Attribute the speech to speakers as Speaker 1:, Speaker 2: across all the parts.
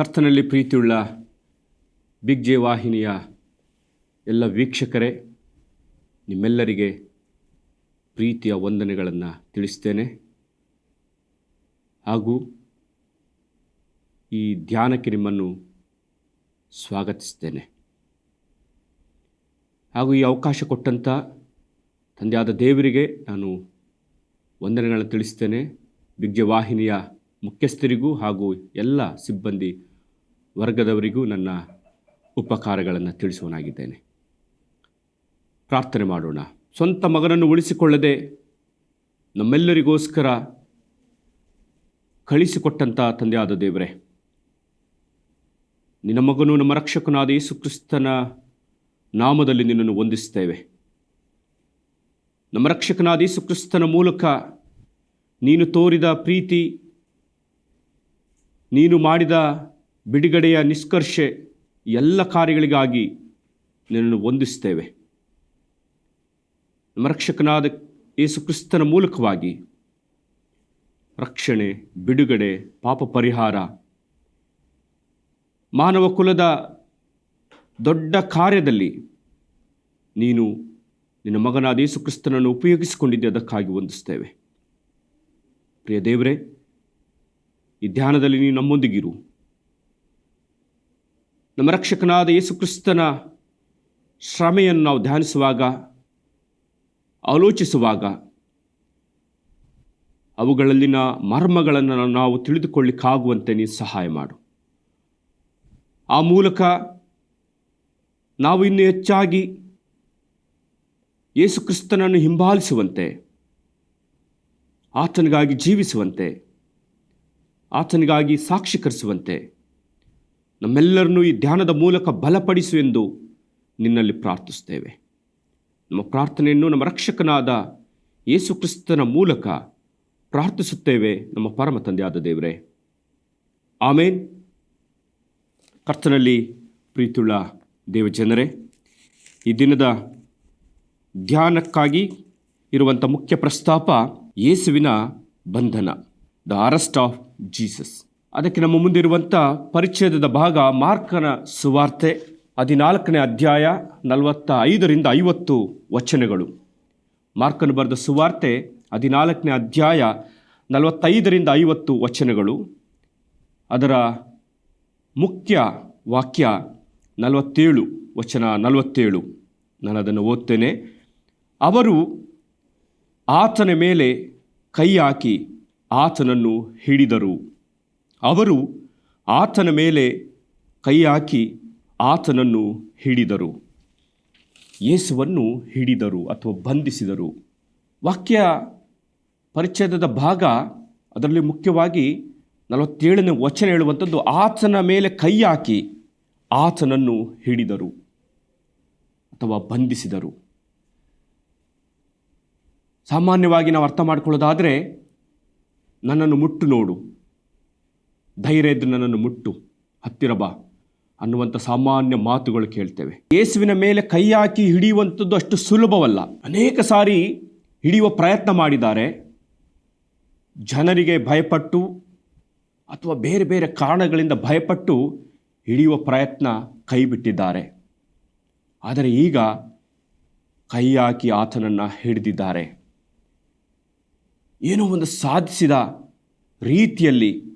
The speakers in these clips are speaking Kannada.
Speaker 1: ಕರ್ತನಲ್ಲಿ ಪ್ರೀತಿಯುಳ್ಳ ಬಿಗ್ ಜೆ ವಾಹಿನಿಯ ಎಲ್ಲ ವೀಕ್ಷಕರೇ, ನಿಮ್ಮೆಲ್ಲರಿಗೆ ಪ್ರೀತಿಯ ವಂದನೆಗಳನ್ನು ತಿಳಿಸ್ತೇನೆ. ಹಾಗೂ ಈ ಧ್ಯಾನಕ್ಕೆ ನಿಮ್ಮನ್ನು ಸ್ವಾಗತಿಸ್ತೇನೆ. ಹಾಗೂ ಈ ಅವಕಾಶ ಕೊಟ್ಟಂಥ ತಂದೆಯಾದ ದೇವರಿಗೆ ನಾನು ವಂದನೆಗಳನ್ನು ತಿಳಿಸ್ತೇನೆ. ಬಿಗ್ಜೆ ವಾಹಿನಿಯ ಮುಖ್ಯಸ್ಥರಿಗೂ ಹಾಗೂ ಎಲ್ಲ ಸಿಬ್ಬಂದಿ ವರ್ಗದವರಿಗೂ ನನ್ನ ಉಪಕಾರಗಳನ್ನು ತಿಳಿಸುವನಾಗಿದ್ದೇನೆ. ಪ್ರಾರ್ಥನೆ ಮಾಡೋಣ. ಸ್ವಂತ ಮಗನನ್ನು ಉಳಿಸಿಕೊಳ್ಳದೆ ನಮ್ಮೆಲ್ಲರಿಗೋಸ್ಕರ ಕಳಿಸಿಕೊಟ್ಟಂಥ ತಂದೆಯಾದ ದೇವರೇ, ನಿನ್ನ ಮಗನು ನಮ್ಮ ರಕ್ಷಕನಾದ ಯೇಸು ಕ್ರಿಸ್ತನ ನಾಮದಲ್ಲಿ ನಿನ್ನನ್ನು ವಂದಿಸುತ್ತೇವೆ. ನಮ್ಮ ರಕ್ಷಕನಾದ ಯೇಸು ಕ್ರಿಸ್ತನ ಮೂಲಕ ನೀನು ತೋರಿದ ಪ್ರೀತಿ, ನೀನು ಮಾಡಿದ ಬಿಡುಗಡೆಯ ನಿಷ್ಕರ್ಷೆ ಎಲ್ಲ ಕಾರ್ಯಗಳಿಗಾಗಿ ನಿನ್ನನ್ನು ವಂದಿಸ್ತೇವೆ ನಮ್ಮ ರಕ್ಷಕನಾದ ಯೇಸುಕ್ರಿಸ್ತನ ಮೂಲಕವಾಗಿ ರಕ್ಷಣೆ, ಬಿಡುಗಡೆ, ಪಾಪ ಪರಿಹಾರ, ಮಾನವ ಕುಲದ ದೊಡ್ಡ ಕಾರ್ಯದಲ್ಲಿ ನೀನು ನಿನ್ನ ಮಗನಾದ ಯೇಸುಕ್ರಿಸ್ತನನ್ನು ಉಪಯೋಗಿಸಿಕೊಂಡಿದ್ದೆ, ಅದಕ್ಕಾಗಿ ವಂದಿಸ್ತೇವೆ ಪ್ರಿಯ ದೇವರೇ, ಈ ಧ್ಯಾನದಲ್ಲಿ ನೀನು ನಮ್ಮೊಂದಿಗಿರು. ನಮ್ಮ ರಕ್ಷಕನಾದ ಯೇಸುಕ್ರಿಸ್ತನ ಶ್ರಮೆಯನ್ನು ನಾವು ಧ್ಯಾನಿಸುವಾಗ, ಆಲೋಚಿಸುವಾಗ, ಅವುಗಳಲ್ಲಿನ ಮರ್ಮಗಳನ್ನು ನಾವು ತಿಳಿದುಕೊಳ್ಳಿಕ್ಕಾಗುವಂತೆ ನೀನು ಸಹಾಯ ಮಾಡು. ಆ ಮೂಲಕ ನಾವು ಇನ್ನೂ ಹೆಚ್ಚಾಗಿ ಯೇಸುಕ್ರಿಸ್ತನನ್ನು ಹಿಂಬಾಲಿಸುವಂತೆ, ಆತನಿಗಾಗಿ ಜೀವಿಸುವಂತೆ, ಆತನಿಗಾಗಿ ಸಾಕ್ಷೀಕರಿಸುವಂತೆ ನಮ್ಮೆಲ್ಲರನ್ನೂ ಈ ಧ್ಯಾನದ ಮೂಲಕ ಬಲಪಡಿಸು ಎಂದು ನಿನ್ನಲ್ಲಿ ಪ್ರಾರ್ಥಿಸ್ತೇವೆ ನಮ್ಮ ಪ್ರಾರ್ಥನೆಯನ್ನು ನಮ್ಮ ರಕ್ಷಕನಾದ ಯೇಸು ಕ್ರಿಸ್ತನ ಮೂಲಕ ಪ್ರಾರ್ಥಿಸುತ್ತೇವೆ. ನಮ್ಮ ಪರಮ ತಂದೆಯಾದ ದೇವರೇ. ಆಮೇನ್. ಕರ್ತನಲ್ಲಿ ಪ್ರೀತಿಯುಳ್ಳ ದೇವಜನರೇ, ಈ ದಿನದ ಧ್ಯಾನಕ್ಕಾಗಿ ಇರುವಂಥ ಮುಖ್ಯ ಪ್ರಸ್ತಾಪ ಯೇಸುವಿನ ಬಂಧನ ದ ಅರೆಸ್ಟ್ ಆಫ್ ಜೀಸಸ್ ಅದಕ್ಕೆ ನಮ್ಮ ಮುಂದಿರುವಂಥ ಪರಿಚ್ಛೇದದ ಭಾಗ ಮಾರ್ಕನ ಸುವಾರ್ತೆ, ಹದಿನಾಲ್ಕನೇ ಅಧ್ಯಾಯ ನಲವತ್ತ ಐದರಿಂದ ಐವತ್ತು ವಚನಗಳು. ಮಾರ್ಕನು ಬರೆದ ಸುವಾರ್ತೆ, ಹದಿನಾಲ್ಕನೇ ಅಧ್ಯಾಯ ನಲವತ್ತೈದರಿಂದ ಐವತ್ತು ವಚನಗಳು. ಅದರ ಮುಖ್ಯ ವಾಕ್ಯ ನಲವತ್ತೇಳು, ವಚನ ನಲವತ್ತೇಳು. ನಾನು ಅದನ್ನು ಓದ್ತೇನೆ. ಅವರು ಆತನ ಮೇಲೆ ಕೈ ಹಾಕಿ ಆತನನ್ನು ಹಿಡಿದರು. ಅವರು ಆತನ ಮೇಲೆ ಕೈ ಹಾಕಿ ಆತನನ್ನು ಹಿಡಿದರು. ಯೇಸುವನ್ನು ಹಿಡಿದರು ಅಥವಾ ಬಂಧಿಸಿದರು. ವಾಕ್ಯ ಪರಿಚ್ಛೇದದ ಭಾಗ ಅದರಲ್ಲಿ ಮುಖ್ಯವಾಗಿ ನಲವತ್ತೇಳನೇ ವಚನ ಹೇಳುವಂಥದ್ದು, ಆತನ ಮೇಲೆ ಕೈ ಹಾಕಿ ಆತನನ್ನು ಹಿಡಿದರು ಅಥವಾ ಬಂಧಿಸಿದರು. ಸಾಮಾನ್ಯವಾಗಿ ನಾವು ಅರ್ಥ ಮಾಡ್ಕೊಳ್ಳೋದಾದರೆ ನನ್ನನ್ನು ಮುಟ್ಟು ನೋಡು. ಧೈರ್ಯ ನನ್ನನ್ನು ಮುಟ್ಟು, ಹತ್ತಿರ ಬಾ ಅನ್ನುವಂಥ ಸಾಮಾನ್ಯ ಮಾತುಗಳು ಕೇಳ್ತೇವೆ. ಯೇಸುವಿನ ಮೇಲೆ ಕೈ ಹಾಕಿ ಹಿಡಿಯುವಂಥದ್ದು ಅಷ್ಟು ಸುಲಭವಲ್ಲ. ಅನೇಕ ಸಾರಿ ಹಿಡಿಯುವ ಪ್ರಯತ್ನ ಮಾಡಿದ್ದಾರೆ. ಜನರಿಗೆ ಭಯಪಟ್ಟು ಅಥವಾ ಬೇರೆ ಬೇರೆ ಕಾರಣಗಳಿಂದ ಭಯಪಟ್ಟು ಹಿಡಿಯುವ ಪ್ರಯತ್ನ ಕೈ ಬಿಟ್ಟಿದ್ದಾರೆ. ಆದರೆ ಈಗ ಕೈ ಹಾಕಿ ಆತನನ್ನು ಹಿಡಿದಿದ್ದಾರೆ. ಏನೋ ಒಂದು ಸಾಧಿಸಿದ ರೀತಿಯಲ್ಲಿ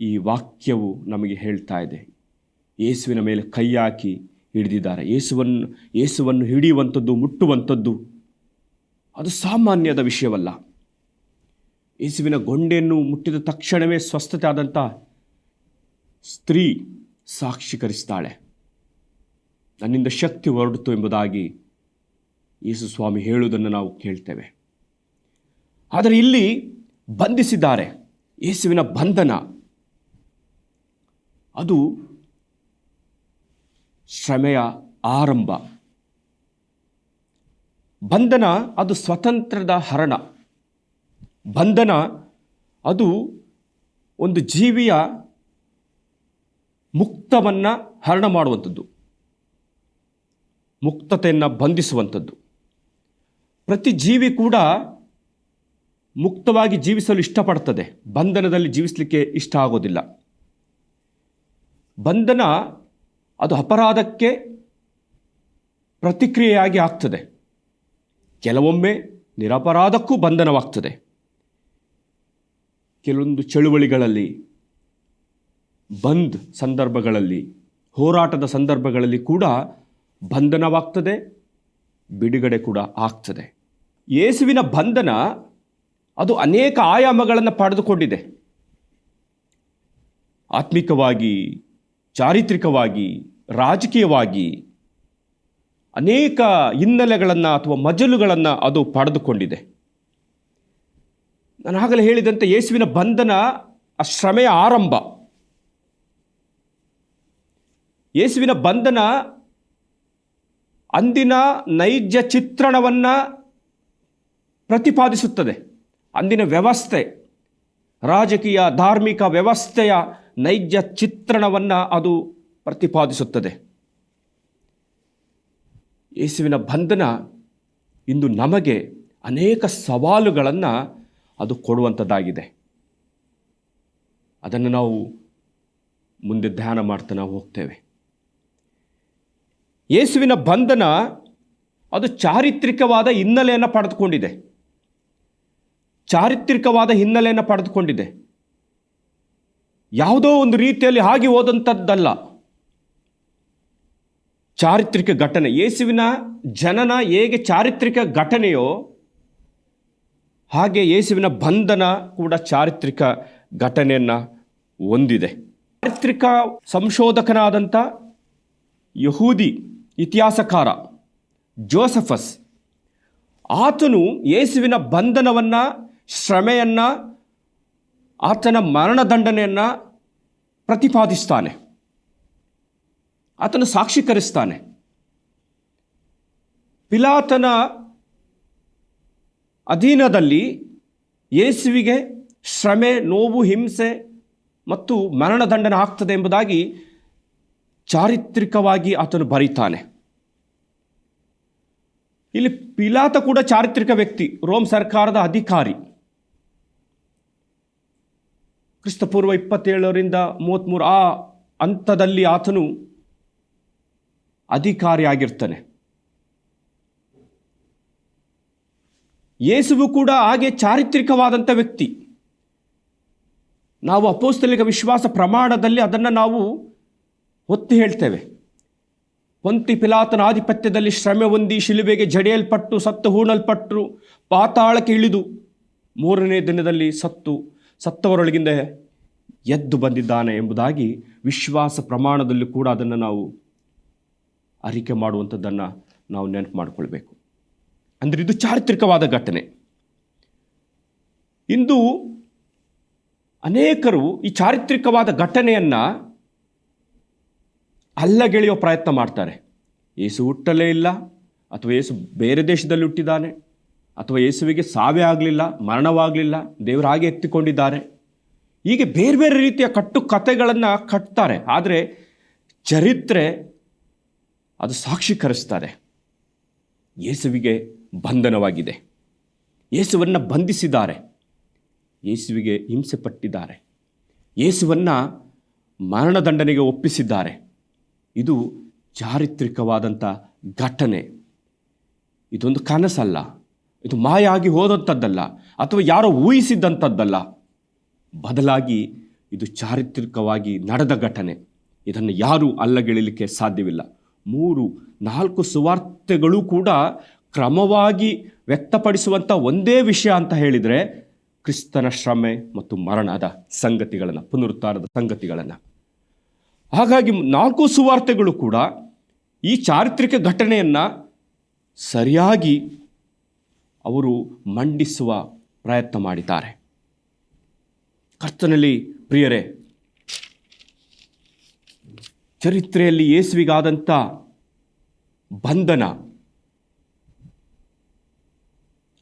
Speaker 1: ಈ ವಾಕ್ಯವು ನಮಗೆ ಹೇಳ್ತಾ ಇದೆ. ಯೇಸುವಿನ ಮೇಲೆ ಕೈ ಹಾಕಿ ಹಿಡಿದಿದ್ದಾರೆ. ಯೇಸುವನ್ನು ಯೇಸುವನ್ನು ಹಿಡಿಯುವಂಥದ್ದು, ಮುಟ್ಟುವಂಥದ್ದು ಅದು ಸಾಮಾನ್ಯದ ವಿಷಯವಲ್ಲ. ಯೇಸುವಿನ ಗೊಂಡೆಯನ್ನು ಮುಟ್ಟಿದ ತಕ್ಷಣವೇ ಸ್ವಸ್ಥತೆ ಆದಂಥ ಸ್ತ್ರೀ ಸಾಕ್ಷೀಕರಿಸ್ತಾಳೆ. ನನ್ನಿಂದ ಶಕ್ತಿ ಹೊರಡಿತು ಎಂಬುದಾಗಿ ಯೇಸು ಸ್ವಾಮಿ ಹೇಳುವುದನ್ನು ನಾವು ಕೇಳ್ತೇವೆ. ಆದರೆ ಇಲ್ಲಿ ಬಂಧಿಸಿದ್ದಾರೆ. ಯೇಸುವಿನ ಬಂಧನ. ಅದು ಶ್ರಮೆಯ ಆರಂಭ. ಬಂಧನ ಅದು ಸ್ವತಂತ್ರದ ಹರಣ. ಬಂಧನ ಅದು ಒಂದು ಜೀವಿಯ ಮುಕ್ತವನ್ನು ಹರಣ ಮಾಡುವಂಥದ್ದು. ಮುಕ್ತತೆಯನ್ನು ಬಂಧಿಸುವಂಥದ್ದು. ಪ್ರತಿ ಜೀವಿ ಕೂಡ ಮುಕ್ತವಾಗಿ ಜೀವಿಸಲು ಇಷ್ಟಪಡ್ತದೆ. ಬಂಧನದಲ್ಲಿ ಜೀವಿಸಲಿಕ್ಕೆ ಇಷ್ಟ ಆಗೋದಿಲ್ಲ. ಬಂಧನ ಅದು ಅಪರಾಧಕ್ಕೆ ಪ್ರತಿಕ್ರಿಯೆಯಾಗಿ ಆಗ್ತದೆ. ಕೆಲವೊಮ್ಮೆ ನಿರಪರಾಧಕ್ಕೂ ಬಂಧನವಾಗ್ತದೆ. ಕೆಲವೊಂದು ಚಳುವಳಿಗಳಲ್ಲಿ, ಬಂದ್ ಸಂದರ್ಭಗಳಲ್ಲಿ, ಹೋರಾಟದ ಸಂದರ್ಭಗಳಲ್ಲಿ ಕೂಡ ಬಂಧನವಾಗ್ತದೆ, ಬಿಡುಗಡೆ ಕೂಡ ಆಗ್ತದೆ. ಯೇಸುವಿನ ಬಂಧನ ಅದು ಅನೇಕ ಆಯಾಮಗಳನ್ನು ಪಡೆದುಕೊಂಡಿದೆ. ಆತ್ಮಿಕವಾಗಿ ಚಾರಿತ್ರಿಕವಾಗಿ, ರಾಜಕೀಯವಾಗಿ ಅನೇಕ ಹಿನ್ನೆಲೆಗಳನ್ನು ಅಥವಾ ಮಜಲುಗಳನ್ನು ಅದು ಪಡೆದುಕೊಂಡಿದೆ. ನಾನು ಆಗಲೇ ಹೇಳಿದಂತೆ ಯೇಸುವಿನ ಬಂಧನ ಆ ಶ್ರಮೆಯ ಆರಂಭ. ಯೇಸುವಿನ ಬಂಧನ ಅಂದಿನ ನೈಜ ಚಿತ್ರಣವನ್ನು ಪ್ರತಿಪಾದಿಸುತ್ತದೆ. ಅಂದಿನ ವ್ಯವಸ್ಥೆ, ರಾಜಕೀಯ, ಧಾರ್ಮಿಕ ವ್ಯವಸ್ಥೆಯ ನೈಜ ಚಿತ್ರಣವನ್ನು ಅದು ಪ್ರತಿಪಾದಿಸುತ್ತದೆ. ಯೇಸುವಿನ ಬಂಧನ ಇಂದು ನಮಗೆ ಅನೇಕ ಸವಾಲುಗಳನ್ನು ಅದು ಕೊಡುವಂಥದ್ದಾಗಿದೆ ಅದನ್ನು ನಾವು ಮುಂದೆ ಧ್ಯಾನ ಮಾಡ್ತಾ ನಾವು ಹೋಗ್ತೇವೆ. ಯೇಸುವಿನ ಬಂಧನ ಅದು ಚಾರಿತ್ರಿಕವಾದ ಹಿನ್ನೆಲೆಯನ್ನು ಪಡೆದುಕೊಂಡಿದೆ. ಚಾರಿತ್ರಿಕವಾದ ಹಿನ್ನೆಲೆಯನ್ನು ಪಡೆದುಕೊಂಡಿದೆ. ಯಾವುದೋ ಒಂದು ರೀತಿಯಲ್ಲಿ ಆಗಿ ಹೋದಂಥದ್ದಲ್ಲ. ಚಾರಿತ್ರಿಕ ಘಟನೆ. ಯೇಸುವಿನ ಜನನ ಹೇಗೆ ಚಾರಿತ್ರಿಕ ಘಟನೆಯೋ, ಹಾಗೆ ಯೇಸುವಿನ ಬಂಧನ ಕೂಡ ಚಾರಿತ್ರಿಕ ಘಟನೆಯನ್ನು ಹೊಂದಿದೆ. ಚಾರಿತ್ರಿಕ ಸಂಶೋಧಕನಾದಂಥ ಯಹೂದಿ ಇತಿಹಾಸಕಾರ ಜೋಸಫಸ್, ಆತನು ಯೇಸುವಿನ ಬಂಧನವನ್ನು, ಶ್ರಮೆಯನ್ನು ಆತನ ಮರಣದಂಡನೆಯನ್ನು ಪ್ರತಿಪಾದಿಸ್ತಾನೆ. ಆತನು ಸಾಕ್ಷೀಕರಿಸ್ತಾನೆ. ಪಿಲಾತನ ಅಧೀನದಲ್ಲಿ ಯೇಸುವಿಗೆ ಶ್ರಮೆ, ನೋವು, ಹಿಂಸೆ ಮತ್ತು ಮರಣದಂಡನೆ ಆಗ್ತದೆ ಎಂಬುದಾಗಿ ಚಾರಿತ್ರಿಕವಾಗಿ ಆತನು ಬರೀತಾನೆ. ಇಲ್ಲಿ ಪಿಲಾತ ಕೂಡ ಚಾರಿತ್ರಿಕ ವ್ಯಕ್ತಿ, ರೋಮ್ ಸರ್ಕಾರದ ಅಧಿಕಾರಿ. ಕ್ರಿಸ್ತಪೂರ್ವ ಇಪ್ಪತ್ತೇಳರಿಂದ ಮೂವತ್ತ್ಮೂರು ಆ ಹಂತದಲ್ಲಿ ಆತನು ಅಧಿಕಾರಿಯಾಗಿರ್ತಾನೆ. ಯೇಸುವು ಕೂಡ ಹಾಗೆ ಚಾರಿತ್ರಿಕವಾದಂಥ ವ್ಯಕ್ತಿ. ನಾವು ಅಪೋಸ್ತಲಿಕ ವಿಶ್ವಾಸ ಪ್ರಮಾಣದಲ್ಲಿ ಅದನ್ನು ನಾವು ಒತ್ತಿ ಹೇಳ್ತೇವೆ. ಪೊಂತಿ ಪಿಲಾತನ ಆಧಿಪತ್ಯದಲ್ಲಿ ಶ್ರಮೆ ಹೊಂದಿ ಶಿಲುಬೆಗೆ ಜಡೆಯಲ್ಪಟ್ಟು ಸತ್ತು ಹೂಣಲ್ಪಟ್ಟರು, ಪಾತಾಳಕ್ಕೆ ಇಳಿದು ಮೂರನೇ ದಿನದಲ್ಲಿ ಸತ್ತು ಸತ್ತವರೊಳಗಿಂದ ಎದ್ದು ಬಂದಿದ್ದಾನೆ ಎಂಬುದಾಗಿ ವಿಶ್ವಾಸ ಪ್ರಮಾಣದಲ್ಲಿ ಕೂಡ ಅದನ್ನು ನಾವು ಅರಿಕೆ ಮಾಡುವಂಥದ್ದನ್ನು ನಾವು ನೆನಪು ಮಾಡಿಕೊಳ್ಬೇಕು. ಅಂದರೆ ಇದು ಚಾರಿತ್ರಿಕವಾದ ಘಟನೆ. ಇಂದು ಅನೇಕರು ಈ ಚಾರಿತ್ರಿಕವಾದ ಘಟನೆಯನ್ನು ಅಲ್ಲಗೆಳೆಯೋ ಪ್ರಯತ್ನ ಮಾಡ್ತಾರೆ. ಏಸು ಹುಟ್ಟಲೇ ಇಲ್ಲ, ಅಥವಾ ಏಸು ಬೇರೆ ದೇಶದಲ್ಲಿ ಹುಟ್ಟಿದ್ದಾನೆ. ಅಥವಾ ಯೇಸುವಿಗೆ ಸಾವೇ ಆಗಲಿಲ್ಲ, ಮರಣವಾಗಲಿಲ್ಲ, ದೇವರು ಹಾಗೆ ಎತ್ತಿಕೊಂಡಿದ್ದಾರೆ. ಹೀಗೆ ಬೇರೆ ಬೇರೆ ರೀತಿಯ ಕಟ್ಟು ಕಥೆಗಳನ್ನು ಕಟ್ತಾರೆ. ಆದರೆ ಚರಿತ್ರೆ ಅದು ಸಾಕ್ಷೀಕರಿಸ್ತಾರೆ. ಯೇಸುವಿಗೆ ಬಂಧನವಾಗಿದೆ. ಯೇಸುವನ್ನು ಬಂಧಿಸಿದ್ದಾರೆ. ಯೇಸುವಿಗೆ ಹಿಂಸೆ ಪಟ್ಟಿದ್ದಾರೆ. ಯೇಸುವನ್ನು ಮರಣದಂಡನೆಗೆ ಒಪ್ಪಿಸಿದ್ದಾರೆ. ಇದು ಚಾರಿತ್ರಿಕವಾದಂಥ ಘಟನೆ. ಇದೊಂದು ಕನಸಲ್ಲ. ಇದು ಮಾಯ ಆಗಿ ಹೋದಂಥದ್ದಲ್ಲ ಅಥವಾ ಯಾರೋ ಊಹಿಸಿದ್ದಂಥದ್ದಲ್ಲ ಬದಲಾಗಿ ಇದು ಚಾರಿತ್ರಿಕವಾಗಿ ನಡೆದ ಘಟನೆ. ಇದನ್ನು ಯಾರೂ ಅಲ್ಲಗೆಳಲಿಕ್ಕೆ ಸಾಧ್ಯವಿಲ್ಲ. ಮೂರು, ನಾಲ್ಕು ಸುವಾರ್ತೆಗಳು ಕೂಡ ಕ್ರಮವಾಗಿ ವ್ಯಕ್ತಪಡಿಸುವಂಥ ಒಂದೇ ವಿಷಯ ಅಂತ ಹೇಳಿದರೆ ಕ್ರಿಸ್ತನ ಶ್ರಮೆ ಮತ್ತು ಮರಣದ ಸಂಗತಿಗಳನ್ನು, ಪುನರುತ್ಥಾನದ ಸಂಗತಿಗಳನ್ನು. ಹಾಗಾಗಿ ನಾಲ್ಕು ಸುವಾರ್ತೆಗಳು ಕೂಡ ಈ ಚಾರಿತ್ರಿಕ ಘಟನೆಯನ್ನು ಸರಿಯಾಗಿ ಅವರು ಮಂಡಿಸುವ ಪ್ರಯತ್ನ ಮಾಡಿದ್ದಾರೆ. ಕರ್ತನಲ್ಲಿ ಪ್ರಿಯರೇ, ಚರಿತ್ರೆಯಲ್ಲಿ ಯೇಸುವಿಗಾದಂಥ ಬಂಧನ,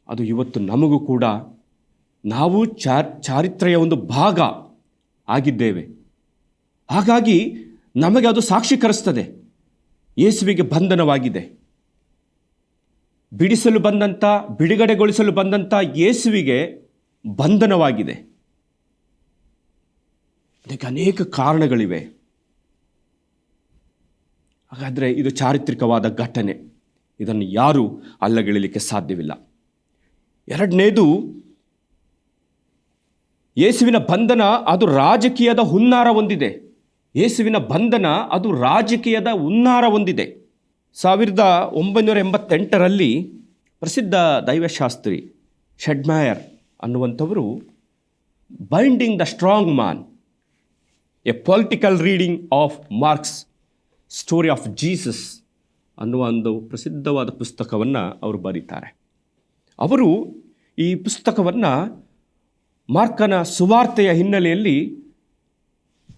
Speaker 1: ಅದು ಇವತ್ತು ನಮಗೂ ಕೂಡ ನಾವು ಚಾರ್, ಚಾರಿತ್ರೆಯ ಒಂದು ಭಾಗ ಆಗಿದ್ದೇವೆ. ಹಾಗಾಗಿ ನಮಗೆ ಅದು ಸಾಕ್ಷೀಕರಿಸ್ತದೆ ಯೇಸುವಿಗೆ ಬಂಧನವಾಗಿದೆ. ಬಿಡಿಸಲು ಬಂದಂಥ ಬಿಡುಗಡೆಗೊಳಿಸಲು ಬಂದಂಥ ಯೇಸುವಿಗೆ ಬಂಧನವಾಗಿದೆ. ಅದಕ್ಕೆ ಅನೇಕ ಕಾರಣಗಳಿವೆ. ಹಾಗಾದರೆ ಇದು ಚಾರಿತ್ರಿಕವಾದ ಘಟನೆ. ಇದನ್ನು ಯಾರೂ ಅಲ್ಲಗಳಿಲಿಕ್ಕೆ ಸಾಧ್ಯವಿಲ್ಲ. ಎರಡನೇದು, ಯೇಸುವಿನ ಬಂಧನ ಅದು ರಾಜಕೀಯದ ಹುನ್ನಾರ ಹೊಂದಿದೆ. ಯೇಸುವಿನ ಬಂಧನ ಅದು ರಾಜಕೀಯದ ಹುನ್ನಾರ ಹೊಂದಿದೆ. ಸಾವಿರದ ಒಂಬೈನೂರ ಎಂಬತ್ತೆಂಟರಲ್ಲಿ ಪ್ರಸಿದ್ಧ ದೈವಶಾಸ್ತ್ರಿ Ched Myers ಅನ್ನುವಂಥವರು binding the strong man a political reading of Mark's story of Jesus ಅನ್ನುವ ಒಂದು ಪ್ರಸಿದ್ಧವಾದ ಪುಸ್ತಕವನ್ನು ಅವರು ಬರೀತಾರೆ. ಅವರು ಈ ಪುಸ್ತಕವನ್ನು ಮಾರ್ಕನ ಸುವಾರ್ತೆಯ ಹಿನ್ನೆಲೆಯಲ್ಲಿ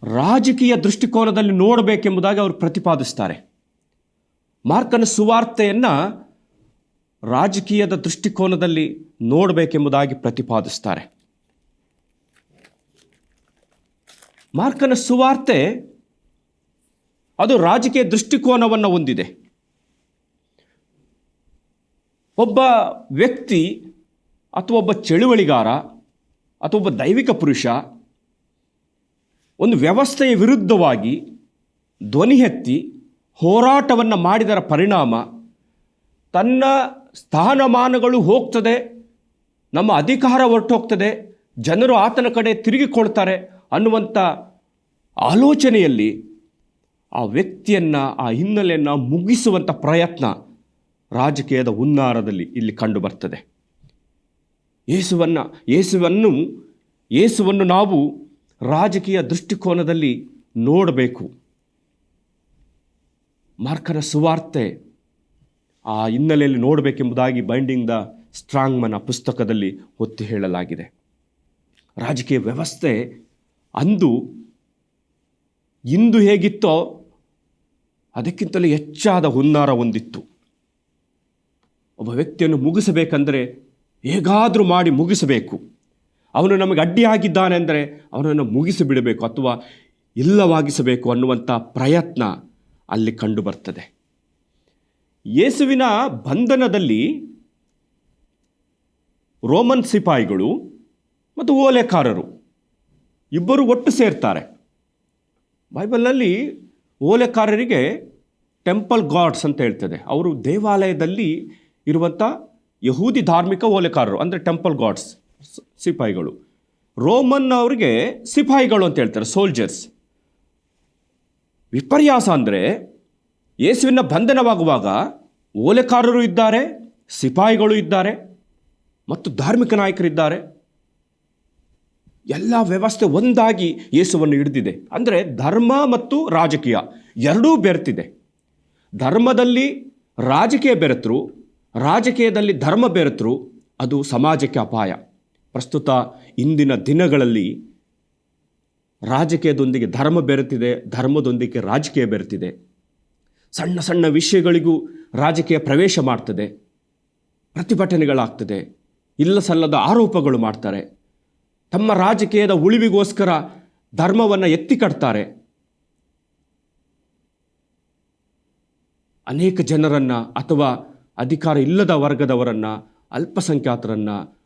Speaker 1: ರಾಜಕೀಯ ದೃಷ್ಟಿಕೋನದಲ್ಲಿ ನೋಡಬೇಕೆಂಬುದಾಗಿ ಅವರು ಪ್ರತಿಪಾದಿಸ್ತಾರೆ. ಮಾರ್ಕನ ಸುವಾರ್ತೆಯನ್ನು ರಾಜಕೀಯದ ದೃಷ್ಟಿಕೋನದಲ್ಲಿ ನೋಡಬೇಕೆಂಬುದಾಗಿ ಪ್ರತಿಪಾದಿಸ್ತಾರೆ. ಮಾರ್ಕನ ಸುವಾರ್ತೆ ಅದು ರಾಜಕೀಯ ದೃಷ್ಟಿಕೋನವನ್ನು ಹೊಂದಿದೆ. ಒಬ್ಬ ವ್ಯಕ್ತಿ ಅಥವಾ ಒಬ್ಬ ಚಳುವಳಿಗಾರ ಅಥವಾ ಒಬ್ಬ ದೈವಿಕ ಪುರುಷ ಒಂದು ವ್ಯವಸ್ಥೆಯ ವಿರುದ್ಧವಾಗಿ ಧ್ವನಿ ಎತ್ತಿ ಹೋರಾಟವನ್ನು ಮಾಡಿದರ ಪರಿಣಾಮ ತನ್ನ ಸ್ಥಾನಮಾನಗಳು ಹೋಗ್ತದೆ, ನಮ್ಮ ಅಧಿಕಾರ ಹೊರಟೋಗ್ತದೆ, ಜನರು ಆತನ ಕಡೆ ತಿರುಗಿಕೊಳ್ತಾರೆ ಅನ್ನುವಂಥ ಆಲೋಚನೆಯಲ್ಲಿ ಆ ವ್ಯಕ್ತಿಯನ್ನು, ಆ ಹಿನ್ನೆಲೆಯನ್ನು ಮುಗಿಸುವಂಥ ಪ್ರಯತ್ನ ರಾಜಕೀಯದ ಹುನ್ನಾರದಲ್ಲಿ ಇಲ್ಲಿ ಕಂಡುಬರ್ತದೆ ಯೇಸುವನ್ನು ಯೇಸುವನ್ನು ಯೇಸುವನ್ನು ನಾವು ರಾಜಕೀಯ ದೃಷ್ಟಿಕೋನದಲ್ಲಿ ನೋಡಬೇಕು. ಮಾರ್ಕನ ಸುವಾರ್ತೆ ಆ ಹಿನ್ನೆಲೆಯಲ್ಲಿ ನೋಡಬೇಕೆಂಬುದಾಗಿ ಬೈಂಡಿಂಗ್ ದ ಸ್ಟ್ರಾಂಗ್ ಮನ್ ಪುಸ್ತಕದಲ್ಲಿ ಒತ್ತಿ ಹೇಳಲಾಗಿದೆ. ರಾಜಕೀಯ ವ್ಯವಸ್ಥೆ ಅಂದು ಇಂದು ಹೇಗಿತ್ತೋ ಅದಕ್ಕಿಂತಲೂ ಹೆಚ್ಚಾದ ಹುನ್ನಾರ ಹೊಂದಿತ್ತು. ಒಬ್ಬ ವ್ಯಕ್ತಿಯನ್ನು ಮುಗಿಸಬೇಕಂದರೆ ಹೇಗಾದರೂ ಮಾಡಿ ಮುಗಿಸಬೇಕು. ಅವನು ನಮಗೆ ಅಡ್ಡಿಯಾಗಿದ್ದಾನೆ ಅಂದರೆ ಅವನನ್ನು ಮುಗಿಸಿಬಿಡಬೇಕು ಅಥವಾ ಇಲ್ಲವಾಗಿಸಬೇಕು ಅನ್ನುವಂಥ ಪ್ರಯತ್ನ ಅಲ್ಲಿ ಕಂಡುಬರ್ತದೆ ಯೇಸುವಿನ ಬಂಧನದಲ್ಲಿ ರೋಮನ್ ಸಿಪಾಯಿಗಳು ಮತ್ತು ಓಲೆಕಾರರು ಇಬ್ಬರು ಒಟ್ಟು ಸೇರ್ತಾರೆ. ಬೈಬಲ್ನಲ್ಲಿ ಓಲೆಕಾರರಿಗೆ ಟೆಂಪಲ್ ಗಾಡ್ಸ್ ಅಂತ ಹೇಳ್ತದೆ. ಅವರು ದೇವಾಲಯದಲ್ಲಿ ಇರುವಂಥ ಯಹೂದಿ ಧಾರ್ಮಿಕ ಓಲೆಕಾರರು, ಅಂದರೆ ಟೆಂಪಲ್ ಗಾಡ್ಸ್ ಸಿಪಾಯಿಗಳು. ರೋಮನ್ ಅವರಿಗೆ ಸಿಪಾಯಿಗಳು ಅಂತ ಹೇಳ್ತಾರೆ ಸೋಲ್ಜರ್ಸ್ ವಿಪರ್ಯಾಸ ಅಂದರೆ ಯೇಸುವಿನ ಬಂಧನವಾಗುವಾಗ ಓಲೆಕಾರರು ಇದ್ದಾರೆ, ಸಿಪಾಯಿಗಳು ಇದ್ದಾರೆ ಮತ್ತು ಧಾರ್ಮಿಕ ನಾಯಕರಿದ್ದಾರೆ. ಎಲ್ಲ ವ್ಯವಸ್ಥೆ ಒಂದಾಗಿ ಯೇಸುವನ್ನು ಹಿಡಿದಿದೆ. ಅಂದರೆ ಧರ್ಮ ಮತ್ತು ರಾಜಕೀಯ ಎರಡೂ ಬೆರೆತಿದೆ. ಧರ್ಮದಲ್ಲಿ ರಾಜಕೀಯ ಬೆರೆತರು, ರಾಜಕೀಯದಲ್ಲಿ ಧರ್ಮ ಬೆರೆತರು, ಅದು ಸಮಾಜಕ್ಕೆ ಅಪಾಯ. ಪ್ರಸ್ತುತ ಇಂದಿನ ದಿನಗಳಲ್ಲಿ ರಾಜಕೀಯದೊಂದಿಗೆ ಧರ್ಮ ಬೆರೆತಿದೆ, ಧರ್ಮದೊಂದಿಗೆ ರಾಜಕೀಯ ಬೆರೆತಿದೆ. ಸಣ್ಣ ಸಣ್ಣ ವಿಷಯಗಳಿಗೂ ರಾಜಕೀಯ ಪ್ರವೇಶ ಮಾಡ್ತದೆ, ಪ್ರತಿಭಟನೆಗಳಾಗ್ತದೆ, ಇಲ್ಲ ಸಲ್ಲದ ಆರೋಪಗಳು ಮಾಡ್ತಾರೆ. ತಮ್ಮ ರಾಜಕೀಯದ ಉಳಿವಿಗೋಸ್ಕರ ಧರ್ಮವನ್ನು ಎತ್ತಿ ಕಟ್ತಾರೆ. ಅನೇಕ ಜನರನ್ನು ಅಥವಾ ಅಧಿಕಾರ ಇಲ್ಲದ ವರ್ಗದವರನ್ನು, ಅಲ್ಪಸಂಖ್ಯಾತರನ್ನು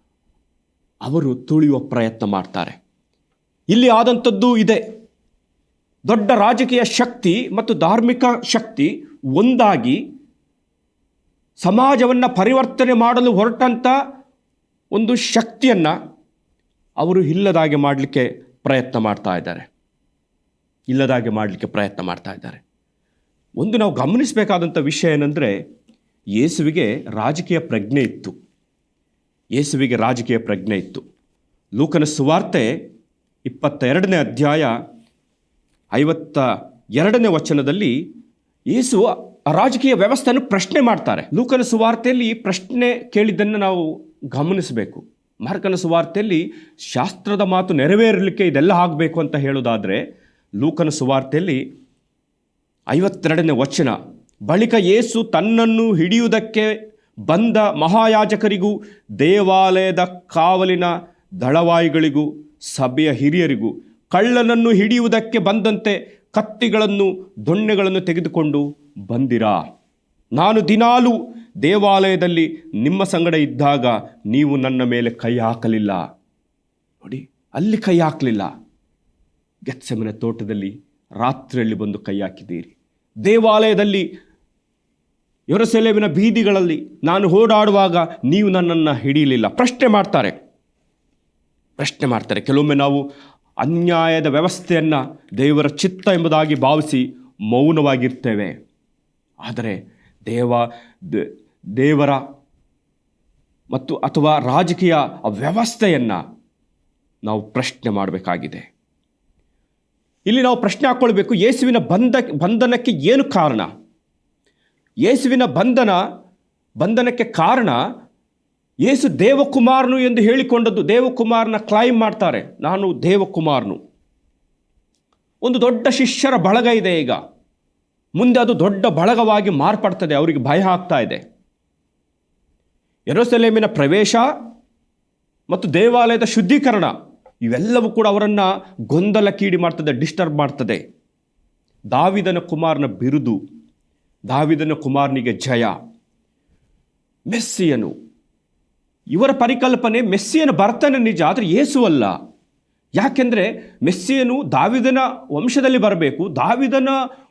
Speaker 1: ಅವರು ತುಳಿಯುವ ಪ್ರಯತ್ನ ಮಾಡ್ತಾರೆ. ಇಲ್ಲಿ ಆದಂಥದ್ದು ಇದೆ. ದೊಡ್ಡ ರಾಜಕೀಯ ಶಕ್ತಿ ಮತ್ತು ಧಾರ್ಮಿಕ ಶಕ್ತಿ ಒಂದಾಗಿ ಸಮಾಜವನ್ನು ಪರಿವರ್ತನೆ ಮಾಡಲು ಹೊರಟಂಥ ಒಂದು ಶಕ್ತಿಯನ್ನು ಅವರು ಇಲ್ಲದಾಗೆ ಮಾಡಲಿಕ್ಕೆ ಪ್ರಯತ್ನ ಮಾಡ್ತಾ ಇದ್ದಾರೆ. ಇಲ್ಲದಾಗೆ ಮಾಡಲಿಕ್ಕೆ ಪ್ರಯತ್ನ ಮಾಡ್ತಾ ಇದ್ದಾರೆ. ಒಂದು ನಾವು ಗಮನಿಸಬೇಕಾದಂಥ ವಿಷಯ ಏನಂದರೆ, ಯೇಸುವಿಗೆ ರಾಜಕೀಯ ಪ್ರಜ್ಞೆ ಇತ್ತು. ಯೇಸುವಿಗೆ ರಾಜಕೀಯ ಪ್ರಜ್ಞೆ ಇತ್ತು. ಲೂಕನ ಸುವಾರ್ತೆ ಇಪ್ಪತ್ತೆರಡನೇ ಅಧ್ಯಾಯ ಐವತ್ತ ಎರಡನೇ ವಚನದಲ್ಲಿ ಯೇಸು ರಾಜಕೀಯ ವ್ಯವಸ್ಥೆಯನ್ನು ಪ್ರಶ್ನೆ ಮಾಡ್ತಾರೆ. ಲೂಕನ ಸುವಾರ್ತೆಯಲ್ಲಿ ಪ್ರಶ್ನೆ ಕೇಳಿದ್ದನ್ನು ನಾವು ಗಮನಿಸಬೇಕು. ಮಾರ್ಕನ ಸುವಾರ್ತೆಯಲ್ಲಿ ಶಾಸ್ತ್ರದ ಮಾತು ನೆರವೇರಲಿಕ್ಕೆ ಇದೆಲ್ಲ ಆಗಬೇಕು ಅಂತ ಹೇಳೋದಾದರೆ ಲೂಕನ ಸುವಾರ್ತೆಯಲ್ಲಿ ಐವತ್ತೆರಡನೇ ವಚನ, ಬಳಿಕ ಯೇಸು ತನ್ನನ್ನು ಹಿಡಿಯುವುದಕ್ಕೆ ಬಂದ ಮಹಾಯಾಜಕರಿಗೂ ದೇವಾಲಯದ ಕಾವಲಿನ ದಳವಾಯಿಗಳಿಗೂ ಸಭೆಯ ಹಿರಿಯರಿಗೂ ಕಳ್ಳನನ್ನು ಹಿಡಿಯುವುದಕ್ಕೆ ಬಂದಂತೆ ಕತ್ತಿಗಳನ್ನು, ದೊಣ್ಣೆಗಳನ್ನು ತೆಗೆದುಕೊಂಡು ಬಂದಿರಾ? ನಾನು ದಿನಾಲೂ ದೇವಾಲಯದಲ್ಲಿ ನಿಮ್ಮ ಸಂಗಡ ಇದ್ದಾಗ ನೀವು ನನ್ನ ಮೇಲೆ ಕೈ ಹಾಕಲಿಲ್ಲ. ನೋಡಿ, ಅಲ್ಲಿ ಕೈ ಹಾಕಲಿಲ್ಲ. ಗೆತ್ಸೆಮನೆ ತೋಟದಲ್ಲಿ ರಾತ್ರಿಯಲ್ಲಿ ಬಂದು ಕೈ ಹಾಕಿದ್ದೀರಿ. ದೇವಾಲಯದಲ್ಲಿ ಯೊರಸೆಲೆವಿನ ಬೀದಿಗಳಲ್ಲಿ ನಾನು ಓಡಾಡುವಾಗ ನೀವು ನನ್ನನ್ನು ಹಿಡಿಯಲಿಲ್ಲ. ಪ್ರಶ್ನೆ ಮಾಡ್ತಾರೆ. ಪ್ರಶ್ನೆ ಮಾಡ್ತಾರೆ. ಕೆಲವೊಮ್ಮೆ ನಾವು ಅನ್ಯಾಯದ ವ್ಯವಸ್ಥೆಯನ್ನು ದೇವರ ಚಿತ್ತ ಎಂಬುದಾಗಿ ಭಾವಿಸಿ ಮೌನವಾಗಿರ್ತೇವೆ. ಆದರೆ ದೇವ ದೇವರ ಮತ್ತು ಅಥವಾ ರಾಜಕೀಯ ವ್ಯವಸ್ಥೆಯನ್ನು ನಾವು ಪ್ರಶ್ನೆ ಮಾಡಬೇಕಾಗಿದೆ. ಇಲ್ಲಿ ನಾವು ಪ್ರಶ್ನೆ ಹಾಕ್ಕೊಳ್ಬೇಕು ಯೇಸುವಿನ ಬಂಧ ಬಂಧನಕ್ಕೆ ಏನು ಕಾರಣ? ಯೇಸುವಿನ ಬಂಧನ, ಬಂಧನಕ್ಕೆ ಕಾರಣ ಯೇಸು ದೇವಕುಮಾರನು ಎಂದು ಹೇಳಿಕೊಂಡದ್ದು ದೇವಕುಮಾರನ ಕ್ಲೈಮ್ ಮಾಡ್ತಾರೆ. ನಾನು ದೇವಕುಮಾರನು. ಒಂದು ದೊಡ್ಡ ಶಿಷ್ಯರ ಬಳಗ ಇದೆ ಈಗ. ಮುಂದೆ ಅದು ದೊಡ್ಡ ಬಳಗವಾಗಿ ಮಾರ್ಪಡ್ತದೆ, ಅವರಿಗೆ ಭಯ ಆಗ್ತಾ ಇದೆ. ಎರೋಸೆಲೇಮಿನ ಪ್ರವೇಶ ಮತ್ತು ದೇವಾಲಯದ ಶುದ್ಧೀಕರಣ, ಇವೆಲ್ಲವೂ ಕೂಡ ಅವರನ್ನು ಗೊಂದಲಕ್ಕೀಡಿ ಮಾಡ್ತದೆ, ಡಿಸ್ಟರ್ಬ್ ಮಾಡ್ತದೆ. ದಾವಿದನ ಕುಮಾರನ ಬಿರುದು, ದಾವಿದನ ಕುಮಾರನಿಗೆ ಜಯ. ಮೆಸ್ಸಿಯನು ಇವರ ಪರಿಕಲ್ಪನೆ ಮೆಸ್ಸಿಯನ ಬರ್ತಾನೆ ನಿಜ, ಆದರೆ ಯೇಸು ಅಲ್ಲ. ಯಾಕೆಂದರೆ ಮೆಸ್ಸಿಯನು ದಾವಿದನ ವಂಶದಲ್ಲಿ ಬರಬೇಕು, ದಾವಿದನ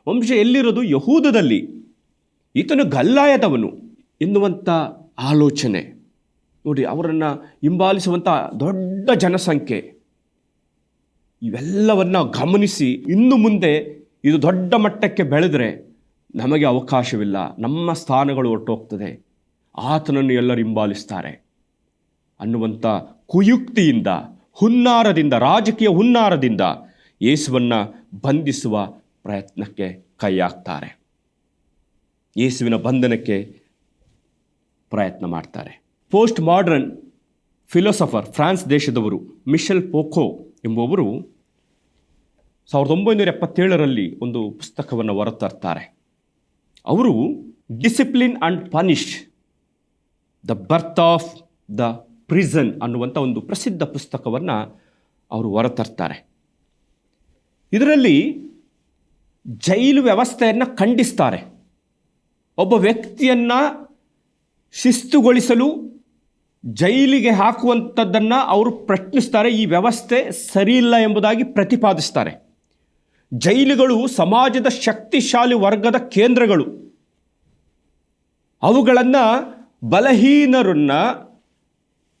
Speaker 1: ವಂಶ ಎಲ್ಲಿರೋದು? ಯಹೂದದಲ್ಲಿ. ಈತನು ಗಲ್ಲಾಯದವನು ಎನ್ನುವಂಥ ಆಲೋಚನೆ. ನೋಡಿ, ಅವರನ್ನು ಹಿಂಬಾಲಿಸುವಂಥ ದೊಡ್ಡ ಜನಸಂಖ್ಯೆ. ಇವೆಲ್ಲವನ್ನು ಗಮನಿಸಿ ಇನ್ನು ಮುಂದೆ ಇದು ದೊಡ್ಡ ಮಟ್ಟಕ್ಕೆ ಬೆಳೆದರೆ ನಮಗೆ ಅವಕಾಶವಿಲ್ಲ, ನಮ್ಮ ಸ್ಥಾನಗಳು ಹೊರಟೋಗ್ತದೆ ಆತನನ್ನು ಎಲ್ಲರೂ ಹಿಂಬಾಲಿಸ್ತಾರೆ. ಅನ್ನುವಂಥ ಕುಯುಕ್ತಿಯಿಂದ, ಹುನ್ನಾರದಿಂದ, ರಾಜಕೀಯ ಹುನ್ನಾರದಿಂದ ಯೇಸುವನ್ನು ಬಂಧಿಸುವ ಪ್ರಯತ್ನಕ್ಕೆ ಕೈ ಹಾಕ್ತಾರೆ ಯೇಸುವಿನ ಬಂಧನಕ್ಕೆ ಪ್ರಯತ್ನ ಮಾಡ್ತಾರೆ. ಪೋಸ್ಟ್ ಮಾಡರ್ನ್ ಫಿಲೋಸಫರ್ ಫ್ರಾನ್ಸ್ ದೇಶದವರು ಮಿಶೆಲ್ ಪೋಖೋ ಎಂಬುವರು ಸಾವಿರದ ಒಂಬೈನೂರ ಎಪ್ಪತ್ತೇಳರಲ್ಲಿ ಒಂದು ಪುಸ್ತಕವನ್ನು ಹೊರತರ್ತಾರೆ. ಅವರು discipline and punish the birth of the prison ಅನ್ನುವಂಥ ಒಂದು ಪ್ರಸಿದ್ಧ ಪುಸ್ತಕವನ್ನು ಅವರು ಹೊರತರ್ತಾರೆ. ಇದರಲ್ಲಿ ಜೈಲು ವ್ಯವಸ್ಥೆಯನ್ನು ಖಂಡಿಸ್ತಾರೆ. ಒಬ್ಬ ವ್ಯಕ್ತಿಯನ್ನು ಶಿಸ್ತುಗೊಳಿಸಲು ಜೈಲಿಗೆ ಹಾಕುವಂಥದ್ದನ್ನು ಅವರು ಪ್ರಶ್ನಿಸ್ತಾರೆ, ಈ ವ್ಯವಸ್ಥೆ ಸರಿಯಿಲ್ಲ ಎಂಬುದಾಗಿ ಪ್ರತಿಪಾದಿಸ್ತಾರೆ. ಜೈಲುಗಳು ಸಮಾಜದ ಶಕ್ತಿಶಾಲಿ ವರ್ಗದ ಕೇಂದ್ರಗಳು. ಅವುಗಳನ್ನು ಬಲಹೀನರನ್ನು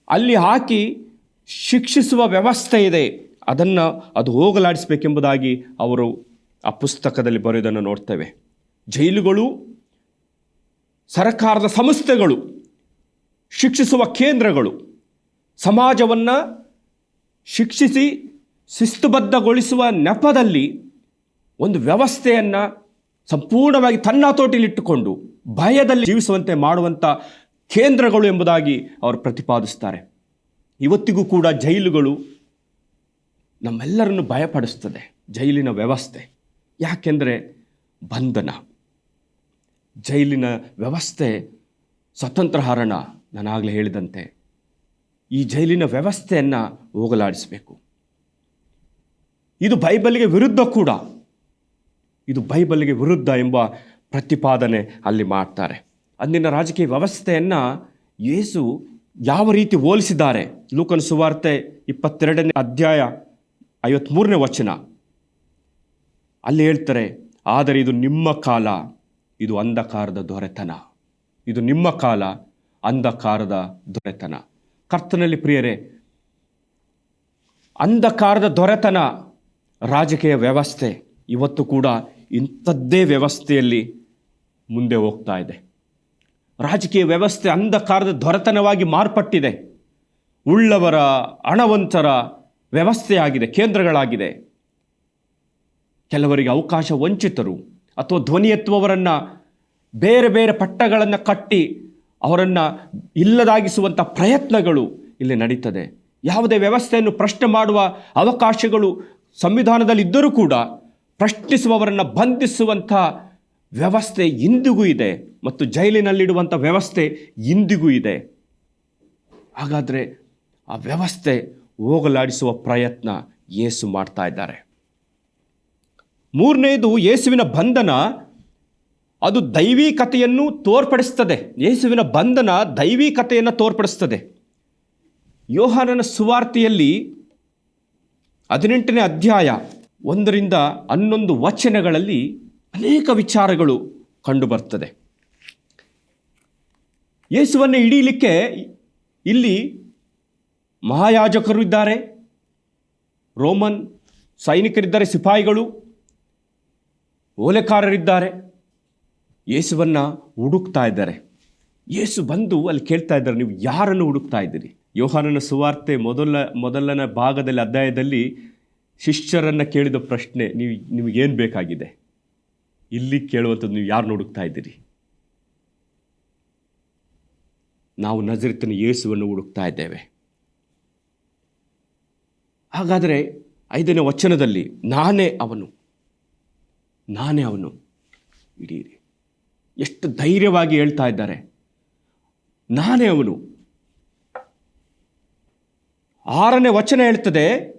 Speaker 1: ಅಲ್ಲಿ ಹಾಕಿ ಶಿಕ್ಷಿಸುವ ವ್ಯವಸ್ಥೆ ಇದೆ. ಅದನ್ನು ಅದು ಹೋಗಲಾಡಿಸಬೇಕೆಂಬುದಾಗಿ ಅವರು ಆ ಪುಸ್ತಕದಲ್ಲಿ ಬರೆಯೋದನ್ನು ನೋಡ್ತೇವೆ. ಜೈಲುಗಳು, ಸರ್ಕಾರದ ಸಂಸ್ಥೆಗಳು, ಶಿಕ್ಷಿಸುವ ಕೇಂದ್ರಗಳು, ಸಮಾಜವನ್ನು ಶಿಕ್ಷಿಸಿ ಶಿಸ್ತುಬದ್ಧಗೊಳಿಸುವ ನೆಪದಲ್ಲಿ ಒಂದು ವ್ಯವಸ್ಥೆಯನ್ನು ಸಂಪೂರ್ಣವಾಗಿ ತನ್ನ ತೋಟಿಲಿಟ್ಟುಕೊಂಡು ಭಯದಲ್ಲಿ ಜೀವಿಸುವಂತೆ ಮಾಡುವಂಥ ಕೇಂದ್ರಗಳು ಎಂಬುದಾಗಿ ಅವರು ಪ್ರತಿಪಾದಿಸ್ತಾರೆ. ಇವತ್ತಿಗೂ ಕೂಡ ಜೈಲುಗಳು ನಮ್ಮೆಲ್ಲರನ್ನು ಭಯಪಡಿಸ್ತದೆ, ಜೈಲಿನ ವ್ಯವಸ್ಥೆ. ಯಾಕೆಂದರೆ ಬಂಧನ. ಜೈಲಿನ ವ್ಯವಸ್ಥೆ ಸ್ವತಂತ್ರ ಹರಣ, ನಾನಾಗಲೇ ಹೇಳಿದಂತೆ. ಈ ಜೈಲಿನ ವ್ಯವಸ್ಥೆಯನ್ನು ಹೋಗಲಾಡಿಸಬೇಕು. ಇದು ಬೈಬಲ್ಗೆ ವಿರುದ್ಧ ಕೂಡ. ಇದು ಬೈಬಲ್ಗೆ ವಿರುದ್ಧ ಎಂಬ ಪ್ರತಿಪಾದನೆ ಅಲ್ಲಿ ಮಾಡ್ತಾರೆ. ಅಂದಿನ ರಾಜಕೀಯ ವ್ಯವಸ್ಥೆಯನ್ನು ಯೇಸು ಯಾವ ರೀತಿ ಹೋಲಿಸಿದ್ದಾರೆ? ಲೂಕನ್ ಸುವಾರ್ತೆ ಇಪ್ಪತ್ತೆರಡನೇ ಅಧ್ಯಾಯ ಐವತ್ತ್ಮೂರನೇ ವಚನ. ಅಲ್ಲಿ ಹೇಳ್ತಾರೆ, ಆದರೆ ಇದು ನಿಮ್ಮ ಕಾಲ, ಇದು ಅಂಧಕಾರದ ದೊರೆತನ. ಇದು ನಿಮ್ಮ ಕಾಲ, ಅಂಧಕಾರದ ದೊರೆತನ. ಕರ್ತನಲ್ಲಿ ಪ್ರಿಯರೇ, ಅಂಧಕಾರದ ದೊರೆತನ ರಾಜಕೀಯ ವ್ಯವಸ್ಥೆ ಇವತ್ತು ಕೂಡ ಇಂಥದ್ದೇ ವ್ಯವಸ್ಥೆಯಲ್ಲಿ ಮುಂದೆ ಹೋಗ್ತಾ ಇದೆ. ರಾಜಕೀಯ ವ್ಯವಸ್ಥೆ ಅಂಧಕಾರದ ದೊರೆತನವಾಗಿ ಮಾರ್ಪಟ್ಟಿದೆ. ಉಳ್ಳವರ, ಹಣವಂತರ ವ್ಯವಸ್ಥೆಯಾಗಿದೆ, ಕೇಂದ್ರಗಳಾಗಿದೆ. ಕೆಲವರಿಗೆ ಅವಕಾಶ ವಂಚಿತರು ಅಥವಾ ಧ್ವನಿ ಎತ್ತುವವರನ್ನು ಬೇರೆ ಬೇರೆ ಪಟ್ಟಗಳನ್ನು ಕಟ್ಟಿ ಅವರನ್ನು ಇಲ್ಲದಾಗಿಸುವಂಥ ಪ್ರಯತ್ನಗಳು ಇಲ್ಲಿ ನಡೀತದೆ. ಯಾವುದೇ ವ್ಯವಸ್ಥೆಯನ್ನು ಪ್ರಶ್ನೆ ಮಾಡುವ ಅವಕಾಶಗಳು ಸಂವಿಧಾನದಲ್ಲಿದ್ದರೂ ಕೂಡ ಪ್ರಶ್ನಿಸುವವರನ್ನು ಬಂಧಿಸುವಂಥ ವ್ಯವಸ್ಥೆ ಇಂದಿಗೂ ಇದೆ ಮತ್ತು ಜೈಲಿನಲ್ಲಿಡುವಂಥ ವ್ಯವಸ್ಥೆ ಇಂದಿಗೂ ಇದೆ. ಹಾಗಾದರೆ ಆ ವ್ಯವಸ್ಥೆ ಹೋಗಲಾಡಿಸುವ ಪ್ರಯತ್ನ ಯೇಸು ಮಾಡ್ತಾ ಇದ್ದಾರೆ. ಮೂರನೇದು ಯೇಸುವಿನ ಬಂಧನ, ಅದು ದೈವಿಕತೆಯನ್ನು ತೋರ್ಪಡಿಸ್ತದೆ. ಯೇಸುವಿನ ಬಂಧನ ದೈವಿಕತೆಯನ್ನು ತೋರ್ಪಡಿಸ್ತದೆ. ಯೋಹಾನನ ಸುವಾರ್ತೆಯಲ್ಲಿ ಹದಿನೆಂಟನೇ ಅಧ್ಯಾಯ ಒಂದರಿಂದ ಹನ್ನೊಂದು ವಚನಗಳಲ್ಲಿ ಅನೇಕ ವಿಚಾರಗಳು ಕಂಡುಬರ್ತದೆ. ಯೇಸುವನ್ನು ಹಿಡೀಲಿಕ್ಕೆ ಇಲ್ಲಿ ಮಹಾಯಾಜಕರು ಇದ್ದಾರೆ. ರೋಮನ್ ಸೈನಿಕರಿದ್ದಾರೆ, ಸಿಪಾಯಿಗಳು, ಓಲೆಕಾರರಿದ್ದಾರೆ. ಯೇಸುವನ್ನು ಹುಡುಕ್ತಾ ಇದ್ದಾರೆ. ಯೇಸು ಬಂದು ಅಲ್ಲಿ ಕೇಳ್ತಾ ಇದ್ದಾರೆ, ನೀವು ಯಾರನ್ನು ಹುಡುಕ್ತಾ ಇದ್ದೀರಿ? ಯೋಹಾನನ ಸುವಾರ್ತೆ ಮೊದಲ, ಮೊದಲನೇ ಭಾಗದಲ್ಲಿ, ಅಧ್ಯಾಯದಲ್ಲಿ ಶಿಷ್ಯರನ್ನು ಕೇಳಿದ ಪ್ರಶ್ನೆ, ನೀವು ನಿಮಗೇನು ಬೇಕಾಗಿದೆ? ಇಲ್ಲಿ ಕೇಳುವಂಥದ್ದು ನೀವು ಯಾರು ಹುಡುಕ್ತಾ ಇದ್ದೀರಿ? ನಾವು ನಜರಿತನ ಯೇಸುವನ್ನು ಹುಡುಕ್ತಾ ಇದ್ದೇವೆ. ಹಾಗಾದರೆ ಐದನೇ ವಚನದಲ್ಲಿ ನಾನೇ ಅವನು. ನಾನೇ ಅವನು. ಇಡೀ ಎಷ್ಟು ಧೈರ್ಯವಾಗಿ ಹೇಳ್ತಾ ಇದ್ದಾರೆ. ನಾನೇ ಅವನು. ಆರನೇ ವಚನ ಹೇಳ್ತದೆ,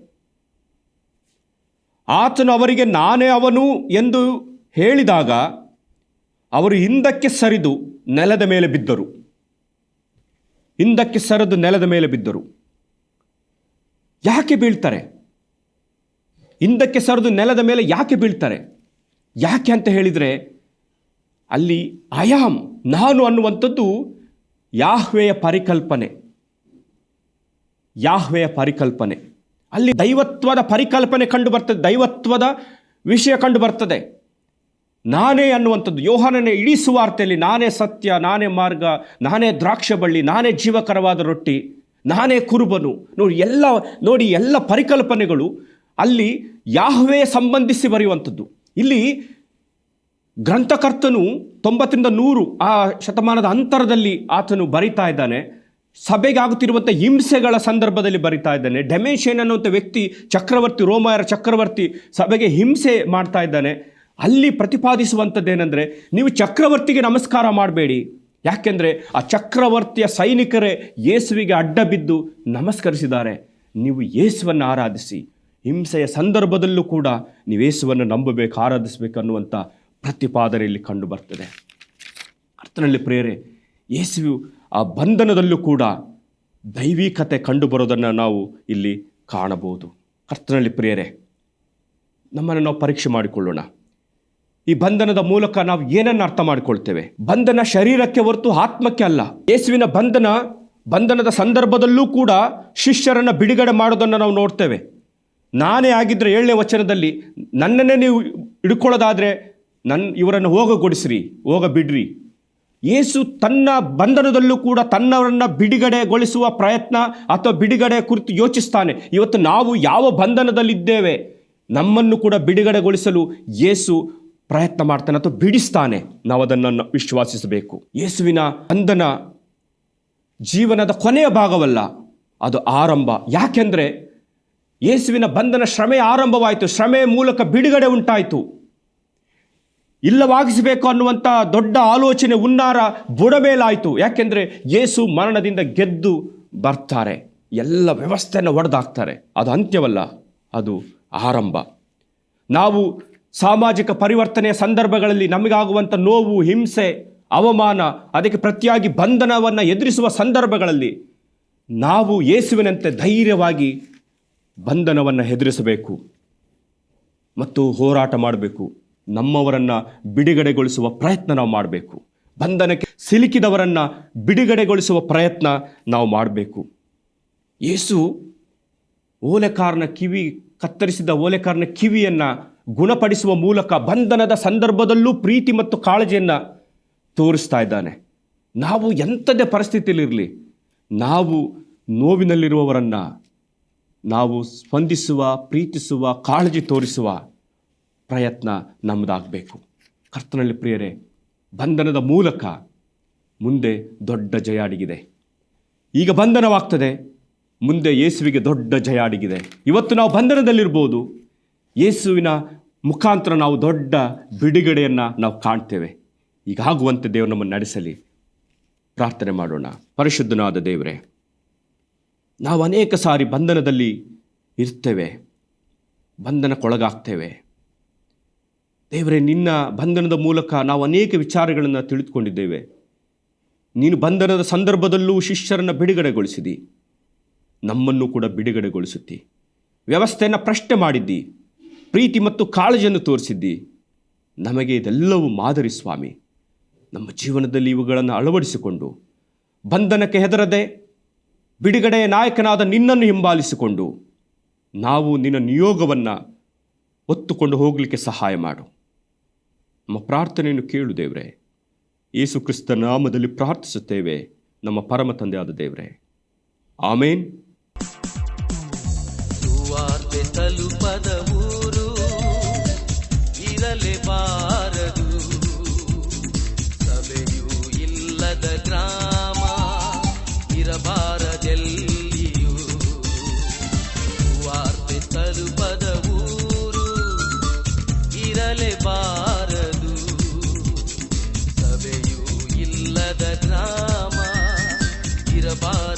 Speaker 1: ಆತನು ಅವರಿಗೆ ನಾನೇ ಅವನು ಎಂದು ಹೇಳಿದಾಗ ಅವರು ಹಿಂದಕ್ಕೆ ಸರಿದು ನೆಲದ ಮೇಲೆ ಬಿದ್ದರು. ಹಿಂದಕ್ಕೆ ಸರಿದು ನೆಲದ ಮೇಲೆ ಬಿದ್ದರು. ಯಾಕೆ ಬೀಳ್ತಾರೆ? ಹಿಂದಕ್ಕೆ ಸರಿದು ನೆಲದ ಮೇಲೆ ಯಾಕೆ ಬೀಳ್ತಾರೆ? ಯಾಕೆ ಅಂತ ಹೇಳಿದರೆ ಅಲ್ಲಿ ಅಯಾಮ್ ನಾನು ಅನ್ನುವಂಥದ್ದು ಯಾಹ್ವೆಯ ಪರಿಕಲ್ಪನೆ. ಯಾಹ್ವೆಯ ಪರಿಕಲ್ಪನೆ. ಅಲ್ಲಿ ದೈವತ್ವದ ಪರಿಕಲ್ಪನೆ ಕಂಡು ಬರ್ತದೆ, ದೈವತ್ವದ ವಿಷಯ ಕಂಡು ಬರ್ತದೆ. ನಾನೇ ಅನ್ನುವಂಥದ್ದು. ಯೋಹಾನನೇ ಇಡೀ ಸುವಾರ್ತೆಯಲ್ಲಿ ನಾನೇ ಸತ್ಯ, ನಾನೇ ಮಾರ್ಗ, ನಾನೇ ದ್ರಾಕ್ಷ ಬಳ್ಳಿ, ನಾನೇ ಜೀವಕರವಾದ ರೊಟ್ಟಿ, ನಾನೇ ಕುರುಬನು. ನೋಡಿ, ಎಲ್ಲ ನೋಡಿ, ಎಲ್ಲ ಪರಿಕಲ್ಪನೆಗಳು ಅಲ್ಲಿ ಯಾಹುವೇ ಸಂಬಂಧಿಸಿ ಬರೆಯುವಂಥದ್ದು. ಇಲ್ಲಿ ಗ್ರಂಥಕರ್ತನು ತೊಂಬತ್ತರಿಂದ ನೂರು ಆ ಶತಮಾನದ ಅಂತರದಲ್ಲಿ ಆತನು ಬರಿತಾ ಇದ್ದಾನೆ. ಸಭೆಗೆ ಆಗುತ್ತಿರುವಂಥ ಹಿಂಸೆಗಳ ಸಂದರ್ಭದಲ್ಲಿ ಬರಿತಾ ಇದ್ದಾನೆ. ಡೆಮೇಶೇನ್ ಅನ್ನುವಂಥ ವ್ಯಕ್ತಿ, ಚಕ್ರವರ್ತಿ, ರೋಮಾಯರ ಚಕ್ರವರ್ತಿ ಸಭೆಗೆ ಹಿಂಸೆ ಮಾಡ್ತಾ ಇದ್ದಾನೆ. ಅಲ್ಲಿ ಪ್ರತಿಪಾದಿಸುವಂಥದ್ದೇನೆಂದರೆ ನೀವು ಚಕ್ರವರ್ತಿಗೆ ನಮಸ್ಕಾರ ಮಾಡಬೇಡಿ. ಯಾಕೆಂದರೆ ಆ ಚಕ್ರವರ್ತಿಯ ಸೈನಿಕರೇ ಯೇಸುವಿಗೆ ಅಡ್ಡ ಬಿದ್ದು ನಮಸ್ಕರಿಸಿದ್ದಾರೆ. ನೀವು ಯೇಸುವನ್ನು ಆರಾಧಿಸಿ. ಹಿಂಸೆಯ ಸಂದರ್ಭದಲ್ಲೂ ಕೂಡ ನೀವು ಯೇಸುವನ್ನು ನಂಬಬೇಕು, ಆರಾಧಿಸಬೇಕು ಅನ್ನುವಂಥ ಪ್ರತಿಪಾದನೆಯಲ್ಲಿ ಕಂಡು ಬರ್ತದೆ. ಅರ್ಥನಲ್ಲಿ ಪ್ರೇರೆ ಯೇಸುವು ಆ ಬಂಧನದಲ್ಲೂ ಕೂಡ ದೈವಿಕತೆ ಕಂಡುಬರೋದನ್ನು ನಾವು ಇಲ್ಲಿ ಕಾಣಬಹುದು. ಕರ್ತನಲ್ಲಿ ಪ್ರೇರೆ ನಮ್ಮನ್ನು ನಾವು ಪರೀಕ್ಷೆ ಮಾಡಿಕೊಳ್ಳೋಣ. ಈ ಬಂಧನದ ಮೂಲಕ ನಾವು ಏನನ್ನು ಅರ್ಥ ಮಾಡಿಕೊಳ್ತೇವೆ? ಬಂಧನ ಶರೀರಕ್ಕೆ ಹೊರತು ಆತ್ಮಕ್ಕೆ ಅಲ್ಲ. ಯೇಸುವಿನ ಬಂಧನ, ಬಂಧನದ ಸಂದರ್ಭದಲ್ಲೂ ಕೂಡ ಶಿಷ್ಯರನ್ನು ಬಿಡುಗಡೆ ಮಾಡೋದನ್ನು ನಾವು ನೋಡ್ತೇವೆ. ನಾನೇ ಆಗಿದ್ದರೆ ಏಳನೇ ವಚನದಲ್ಲಿ, ನನ್ನನ್ನೇ ನೀವು ಹಿಡ್ಕೊಳ್ಳೋದಾದರೆ ನನ್ನ ಇವರನ್ನು ಹೋಗಗೊಡಿಸ್ರಿ ಹೋಗ ಬಿಡ್ರಿ ಯೇಸು ತನ್ನ ಬಂಧನದಲ್ಲೂ ಕೂಡ ತನ್ನವರನ್ನು ಬಿಡುಗಡೆಗೊಳಿಸುವ ಪ್ರಯತ್ನ ಅಥವಾ ಬಿಡುಗಡೆ ಕುರಿತು ಯೋಚಿಸ್ತಾನೆ. ಇವತ್ತು ನಾವು ಯಾವ ಬಂಧನದಲ್ಲಿದ್ದೇವೆ ನಮ್ಮನ್ನು ಕೂಡ ಬಿಡುಗಡೆಗೊಳಿಸಲು ಯೇಸು ಪ್ರಯತ್ನ ಮಾಡ್ತಾನೆ ಅಥವಾ ಬಿಡಿಸ್ತಾನೆ ನಾವು ಅದನ್ನು ವಿಶ್ವಾಸಿಸಬೇಕು. ಯೇಸುವಿನ ಅಂದನ ಜೀವನದ ಕೊನೆಯ ಭಾಗವಲ್ಲ, ಅದು ಆರಂಭ. ಯಾಕೆಂದರೆ ಯೇಸುವಿನ ಬಂಧನ ಶ್ರಮೆ ಆರಂಭವಾಯಿತು. ಶ್ರಮೆಯ ಮೂಲಕ ಬಿಡುಗಡೆ ಉಂಟಾಯಿತು. ಇಲ್ಲವಾಗಿಸಬೇಕು ಅನ್ನುವಂಥ ದೊಡ್ಡ ಆಲೋಚನೆ ಉನ್ನಾರ ಬುಡಮೇಲಾಯಿತು ಯಾಕೆಂದರೆ ಯೇಸು ಮರಣದಿಂದ ಗೆದ್ದು ಬರ್ತಾರೆ. ಎಲ್ಲ ವ್ಯವಸ್ಥೆಯನ್ನು ಒಡೆದಾಕ್ತಾರೆ. ಅದು ಅಂತ್ಯವಲ್ಲ, ಅದು ಆರಂಭ. ನಾವು ಸಾಮಾಜಿಕ ಪರಿವರ್ತನೆಯ ಸಂದರ್ಭಗಳಲ್ಲಿ ನಮಗಾಗುವಂಥ ನೋವು, ಹಿಂಸೆ, ಅವಮಾನ, ಅದಕ್ಕೆ ಪ್ರತಿಯಾಗಿ ಬಂಧನವನ್ನು ಎದುರಿಸುವ ಸಂದರ್ಭಗಳಲ್ಲಿ ನಾವು ಯೇಸುವಿನಂತೆ ಧೈರ್ಯವಾಗಿ ಬಂಧನವನ್ನು ಎದುರಿಸಬೇಕು ಮತ್ತು ಹೋರಾಟ ಮಾಡಬೇಕು. ನಮ್ಮವರನ್ನು ಬಿಡುಗಡೆಗೊಳಿಸುವ ಪ್ರಯತ್ನ ನಾವು ಮಾಡಬೇಕು. ಬಂಧನಕ್ಕೆ ಸಿಲುಕಿದವರನ್ನು ಬಿಡುಗಡೆಗೊಳಿಸುವ ಪ್ರಯತ್ನ ನಾವು ಮಾಡಬೇಕು. ಯೇಸು ಓಲೆಕಾರನ ಕಿವಿ, ಕತ್ತರಿಸಿದ ಓಲೆಕಾರನ ಕಿವಿಯನ್ನು ಗುಣಪಡಿಸುವ ಮೂಲಕ ಬಂಧನದ ಸಂದರ್ಭದಲ್ಲೂ ಪ್ರೀತಿ ಮತ್ತು ಕಾಳಜಿಯನ್ನು ತೋರಿಸ್ತಾ ಇದ್ದಾನೆ. ನಾವು ಎಂಥದೇ ಪರಿಸ್ಥಿತಿಯಲ್ಲಿರಲಿ, ನಾವು ನೋವಿನಲ್ಲಿರುವವರನ್ನು ನಾವು ಸ್ಪಂದಿಸುವ, ಪ್ರೀತಿಸುವ, ಕಾಳಜಿ ತೋರಿಸುವ ಪ್ರಯತ್ನ ನಮ್ಮದಾಗಬೇಕು ಕರ್ತನಲ್ಲಿ ಪ್ರಿಯರೇ, ಬಂಧನದ ಮೂಲಕ ಮುಂದೆ ದೊಡ್ಡ ಜಯ ಅಡಗಿದೆ. ಈಗ ಬಂಧನವಾಗ್ತದೆ, ಮುಂದೆ ಯೇಸುವಿಗೆ ದೊಡ್ಡ ಜಯ ಅಡಗಿದೆ. ಇವತ್ತು ನಾವು ಬಂಧನದಲ್ಲಿರ್ಬೋದು ಯೇಸುವಿನ ಮುಖಾಂತರ ನಾವು ದೊಡ್ಡ ಬಿಡುಗಡೆಯನ್ನು ನಾವು ಕಾಣ್ತೇವೆ. ಈಗಾಗುವಂತೆ ದೇವರು ನಮ್ಮನ್ನು ನಡೆಸಲಿ. ಪ್ರಾರ್ಥನೆ ಮಾಡೋಣ. ಪರಿಶುದ್ಧನಾದ ದೇವರೇ, ನಾವು ಅನೇಕ ಸಾರಿ ಬಂಧನದಲ್ಲಿ ಇರ್ತೇವೆ, ಬಂಧನಕ್ಕೊಳಗಾಗ್ತೇವೆ. ದೇವರೇ, ನಿನ್ನ ಬಂಧನದ ಮೂಲಕ ನಾವು ಅನೇಕ ವಿಚಾರಗಳನ್ನು ತಿಳಿದುಕೊಂಡಿದ್ದೇವೆ. ನೀನು ಬಂಧನದ ಸಂದರ್ಭದಲ್ಲೂ ಶಿಷ್ಯರನ್ನು ಬಿಡುಗಡೆಗೊಳಿಸಿದಿ. ನಮ್ಮನ್ನು ಕೂಡ ಬಿಡುಗಡೆಗೊಳಿಸುತ್ತಿ. ವ್ಯವಸ್ಥೆಯನ್ನು ಪ್ರಶ್ನೆ ಮಾಡಿದ್ದಿ. ಪ್ರೀತಿ ಮತ್ತು ಕಾಳಜಿಯನ್ನು ತೋರಿಸಿದ್ದಿ. ನಮಗೆ ಇದೆಲ್ಲವೂ ಮಾದರಿ ಸ್ವಾಮಿ. ನಮ್ಮ ಜೀವನದಲ್ಲಿ ಇವುಗಳನ್ನು ಅಳವಡಿಸಿಕೊಂಡು, ಬಂಧನಕ್ಕೆ ಹೆದರದೆ, ಬಿಡುಗಡೆಯ ನಾಯಕನಾದ ನಿನ್ನನ್ನು ಹಿಂಬಾಲಿಸಿಕೊಂಡು, ನಾವು ನಿನ್ನ ನಿಯೋಗವನ್ನು ಒತ್ತುಕೊಂಡು ಹೋಗಲಿಕ್ಕೆ ಸಹಾಯ ಮಾಡು. ನಮ್ಮ ಪ್ರಾರ್ಥನೆಯನ್ನು ಕೇಳು ದೇವರೇ. ಯೇಸು ಕ್ರಿಸ್ತ ನಾಮದಲ್ಲಿ ಪ್ರಾರ್ಥಿಸುತ್ತೇವೆ. ನಮ್ಮ ಪರಮ ತಂದೆಯಾದ ದೇವರೇ. ಆಮೇನ್.
Speaker 2: जबा